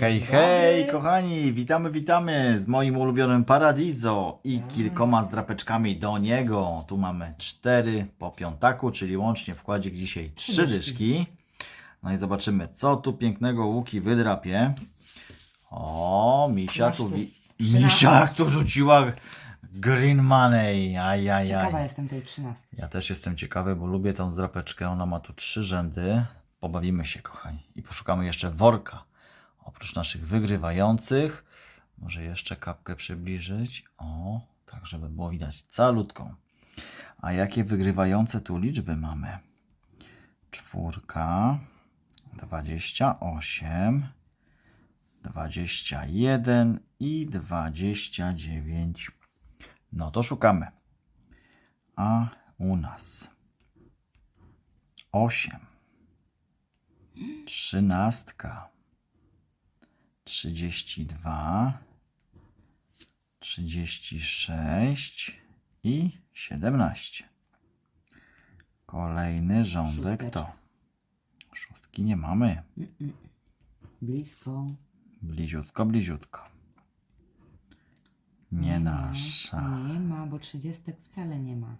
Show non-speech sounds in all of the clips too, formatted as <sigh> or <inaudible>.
Hej, hej, kochani, witamy, witamy z moim ulubionym Paradiso i kilkoma zdrapeczkami do niego. Tu mamy cztery po piątaku, czyli łącznie wkładzik dzisiaj trzy dyszki. No i zobaczymy, co tu pięknego Łuki wydrapie. O, Misia tu... Wi-. Misia tu rzuciła green money, ajajaj. Ciekawa jestem tej trzynastki. Ja też jestem ciekawy, bo lubię tą zdrapeczkę. Ona ma tu trzy rzędy. Pobawimy się, kochani. I poszukamy jeszcze worka. Oprócz naszych wygrywających. Może jeszcze kapkę przybliżyć. O, tak, żeby było widać calutką. A jakie wygrywające tu liczby mamy? Czwórka, 28, 21 i 29. No to szukamy. A u nas 8, trzynastka, 32, 36 i 17. Kolejny rządek to. Szósteczka. Szóstki nie mamy. Blisko. Bliziutko, bliziutko. Nie ma. nasza. Nie ma, bo trzydziestek wcale nie ma.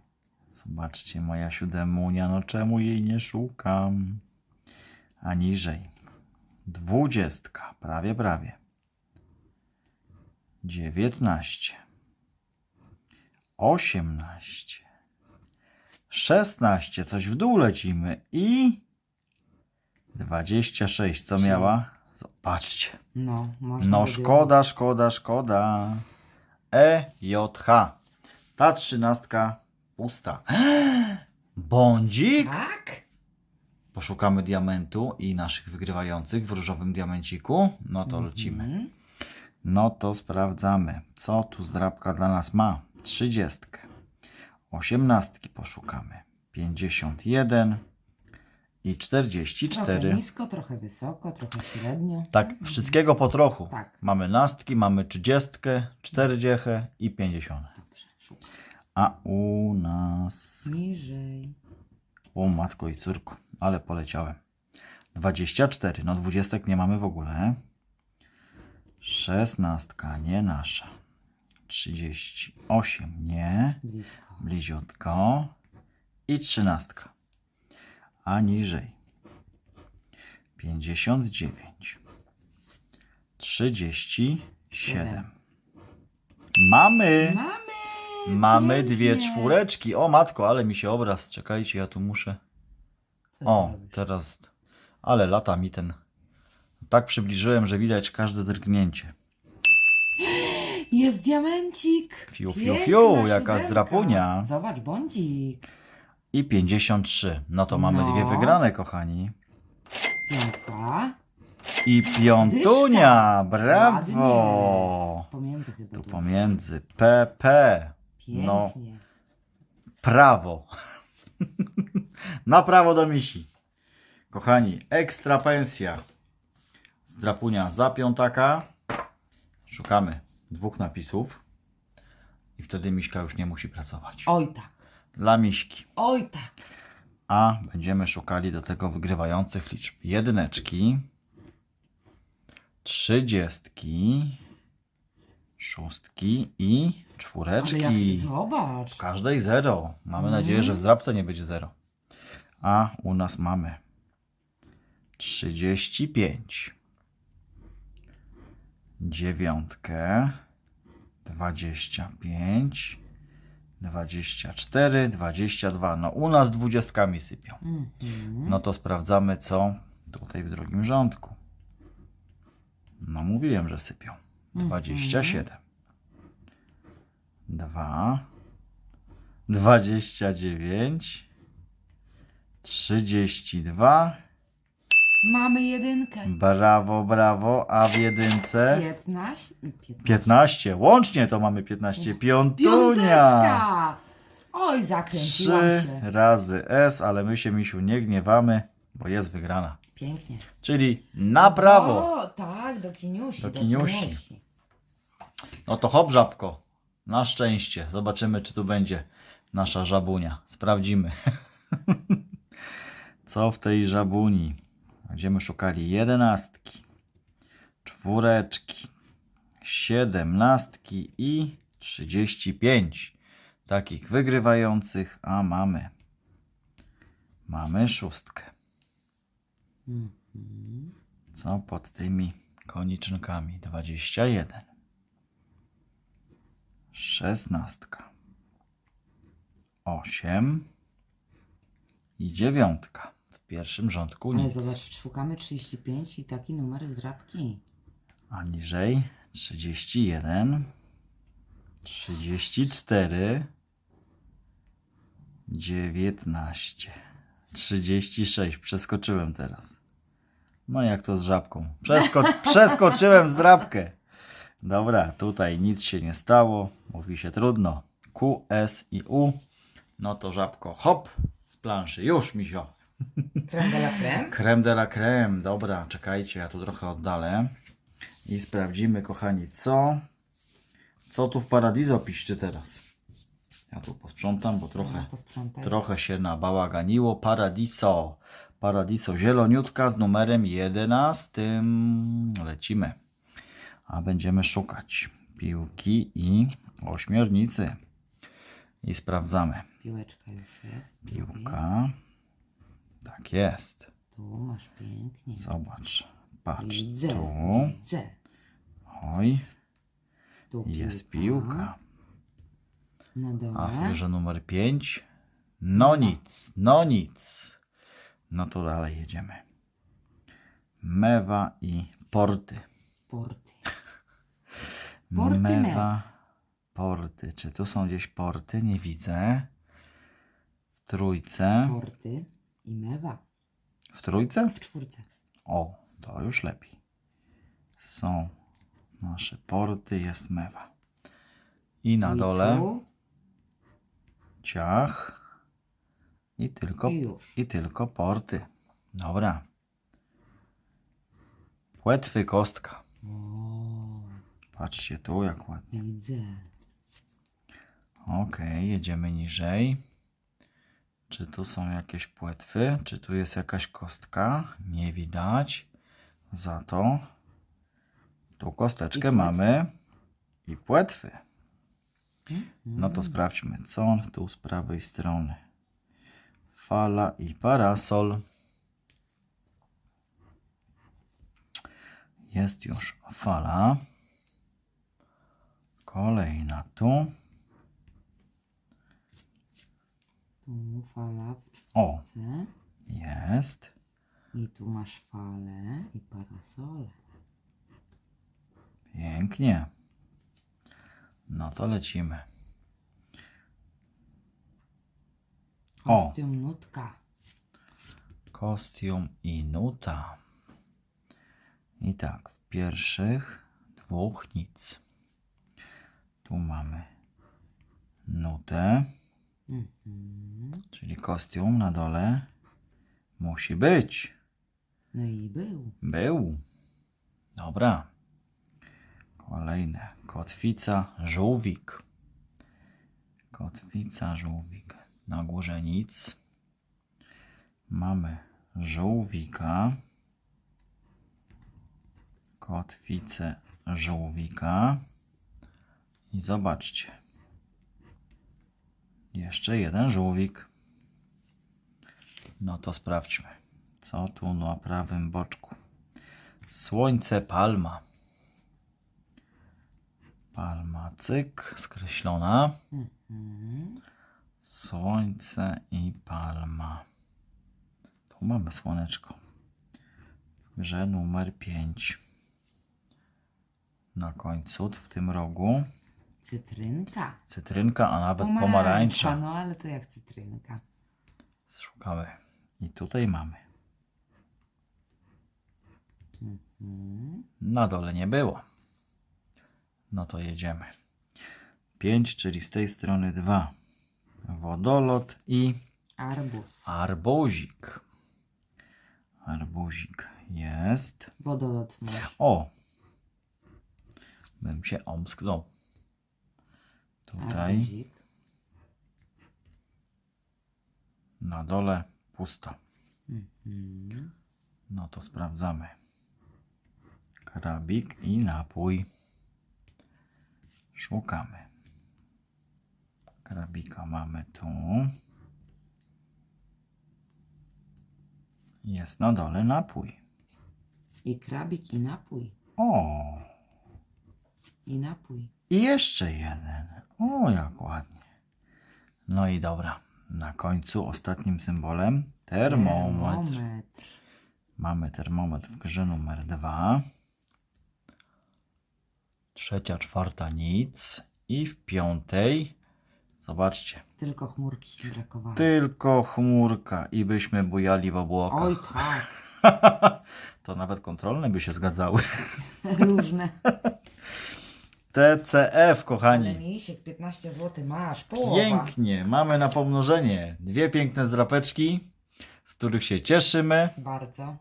Zobaczcie, moja siódemunia, no czemu jej nie szukam? A niżej. Dwudziestka, prawie, prawie. Dziewiętnaście. Osiemnaście. Szesnaście, coś w dół lecimy. I dwadzieścia sześć, co miała? Zobaczcie. No, można No szkoda, szkoda, szkoda. E, J, H. Ta trzynastka pusta. <gasps> Bądzik? Tak? Poszukamy diamentu i naszych wygrywających w różowym diamenciku. No to lecimy. Mhm. No to sprawdzamy, co tu zdrabka dla nas ma. Trzydziestkę. Osiemnastki poszukamy. Pięćdziesiąt jeden i czterdzieści Trochę cztery. nisko, trochę wysoko, trochę średnio. Tak, wszystkiego po trochu. Tak. Mamy nastki, mamy trzydziestkę, czterdziechę i pięćdziesiąt. Dobrze, szukam. A u nas... Niżej. O matko i córku, ale poleciałem. 24, no dwudziestek nie mamy w ogóle. Szesnastka, nie nasza. 38, nie. Blisko. Bliziutko. I trzynastka. A niżej. 59. 37. Mamy! Mamy! Mamy dwie pięknie. czwóreczki. O matko, ale mi się obraz. Czekajcie, ja tu muszę. Co ty O, robisz? teraz. Ale lata mi ten. Tak przybliżyłem, że widać każde drgnięcie. Jest diamencik! Fiu, fiu, Piękna fiu, jaka siódemka. zdrapunia. Zobacz, bądzik. I 53. No to mamy No. dwie wygrane, kochani. Piątka. I piątunia. Brawo. Pomiędzy chyba. Tu tu. pomiędzy. PP. No, Pięknie. prawo. <laughs> Na prawo do misi. Kochani, ekstra pensja. Zdrapunia za piątaka. Szukamy dwóch napisów. I wtedy Miśka już nie musi pracować. Oj tak. Dla Miśki. Oj tak. A będziemy szukali do tego wygrywających liczb. Jedyneczki. Trzydziestki. Szóstki i Ale jak, czwóreczki. zobacz. W każdej zero. Mamy nadzieję, że w zdrabce nie będzie zero. A u nas mamy 35. Dziewiątkę. 25. 24, 22. No u nas dwudziestkami sypią. Mhm. No to sprawdzamy co tutaj w drugim rządku. No mówiłem, że sypią. 27. 2. 29. 32. Mamy jedynkę. Brawo, brawo. A w jedynce 15. 15. 15. Łącznie to mamy 15. Piątunia. Piąteczka. Oj, zakręciłam Trzy się. razy S, ale my się, misiu, nie gniewamy, bo jest wygrana. Pięknie. Czyli na prawo. O, tak, do kiniusi. Do kiniusi. No to hop, żabko. Na szczęście. Zobaczymy, czy tu będzie nasza żabunia. Sprawdzimy. <laughs> Co w tej żabuni? Będziemy szukali jedenastki. czwóreczki, siedemnastki i 35 takich wygrywających, a mamy mamy szóstkę. Mhm. Co pod tymi koniczynkami? 21. Szesnastka. 8 i dziewiątka. W pierwszym rządku Ale nic. zobacz, szukamy 35 i taki numer z drapki. A niżej 31, 34, 19, 36. Przeskoczyłem teraz. No jak to z żabką? Przesko <laughs> przeskoczyłem zdrabkę. Dobra, tutaj nic się nie stało. Mówi się trudno. Q, S i U. No to żabko, hop, z planszy. Już, misio. Creme de la creme. <laughs> Creme de la creme. Dobra, czekajcie, ja tu trochę oddalę. I sprawdzimy, kochani, co co tu w Paradiso piszczy teraz. Ja tu posprzątam, bo trochę, posprzątaj. trochę się nabałaganiło. Paradiso. Paradiso zieloniutka z numerem 11. Lecimy. A będziemy szukać piłki i ośmiornicy. I sprawdzamy. Piłeczka już jest. Piłka. Tak jest. Tu masz pięknie. Zobacz. Patrz. Widzę, Tu. widzę. Oj, Tu jest piłka. Na A wieża numer 5. No nic, no nic. No to dalej jedziemy. Mewa i porty. Porty. <laughs> Porty Mewa, porty. Czy tu są gdzieś porty? Nie widzę. W trójce. Porty i mewa. W trójce? W czwórce. O, to już lepiej. Są nasze porty, jest mewa. I na I dole Tu, ciach. I tylko, I. I tylko porty. Dobra. Płetwy kostka. O, Patrzcie tu, jak ładnie. widzę. Ok, jedziemy niżej. Czy tu są jakieś płetwy? Czy tu jest jakaś kostka? Nie widać. Za to tu kosteczkę I mamy i płetwy. Mhm. No to sprawdźmy, co tu z prawej strony. Fala i parasol. Jest już fala. Kolejna tu. Tu fala w O, czwórce. jest. I tu masz falę i parasole. Pięknie. No to lecimy. O. Kostium nutka. Kostium i nuta. I tak, w pierwszych dwóch nic. Tu mamy nutę, Mhm. czyli kostium na dole musi być. No i był. Był. Dobra. Kolejne. Kotwica, żółwik. Kotwica, żółwik. Na górze nic. Mamy żółwika. Kotwicę żółwika. I zobaczcie. Jeszcze jeden żółwik. No to sprawdźmy. Co tu na prawym boczku? Słońce, palma. Palma, cyk, skreślona. Mhm. Słońce i palma. Tu mamy słoneczko. W grze numer 5. Na końcu, w tym rogu, Cytrynka. cytrynka, a nawet pomarańcza. No ale to jak cytrynka. Szukamy. I tutaj mamy. Mhm. Na dole nie było. No to jedziemy. 5, czyli z tej strony 2. Wodolot i Arbuz. arbuzik. Arbuzik jest. Wodolot masz. O! Bym się omsknął. Tutaj Arbuzik. na dole pusto. Mhm. No to sprawdzamy. krabik i napój. Szukamy. Krabika mamy tu. Jest na dole napój. I krabik, i napój. O, I napój. i jeszcze jeden. O, jak ładnie. No i dobra. Na końcu ostatnim symbolem termometr. Termometr. Mamy termometr w grze numer dwa. Trzecia, czwarta nic. I w piątej, zobaczcie, Tylko chmurki brakowało. tylko chmurka i byśmy bujali w obłokach. Oj tak. <laughs> to nawet kontrolne by się zgadzały. <laughs> Różne. <laughs> TCF, Ale kochani. misiek 15 zł masz. Połowa. Pięknie, mamy na pomnożenie dwie piękne zdrapeczki, z których się cieszymy. Bardzo.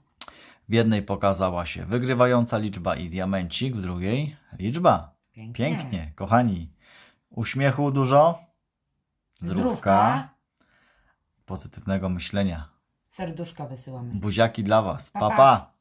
W jednej pokazała się wygrywająca liczba i diamencik, w drugiej liczba. Pięknie. Pięknie, kochani. Uśmiechu dużo, zdrówka, Zdrówka. pozytywnego myślenia. Serduszka wysyłamy. Buziaki dla Was. Pa, Pa, pa.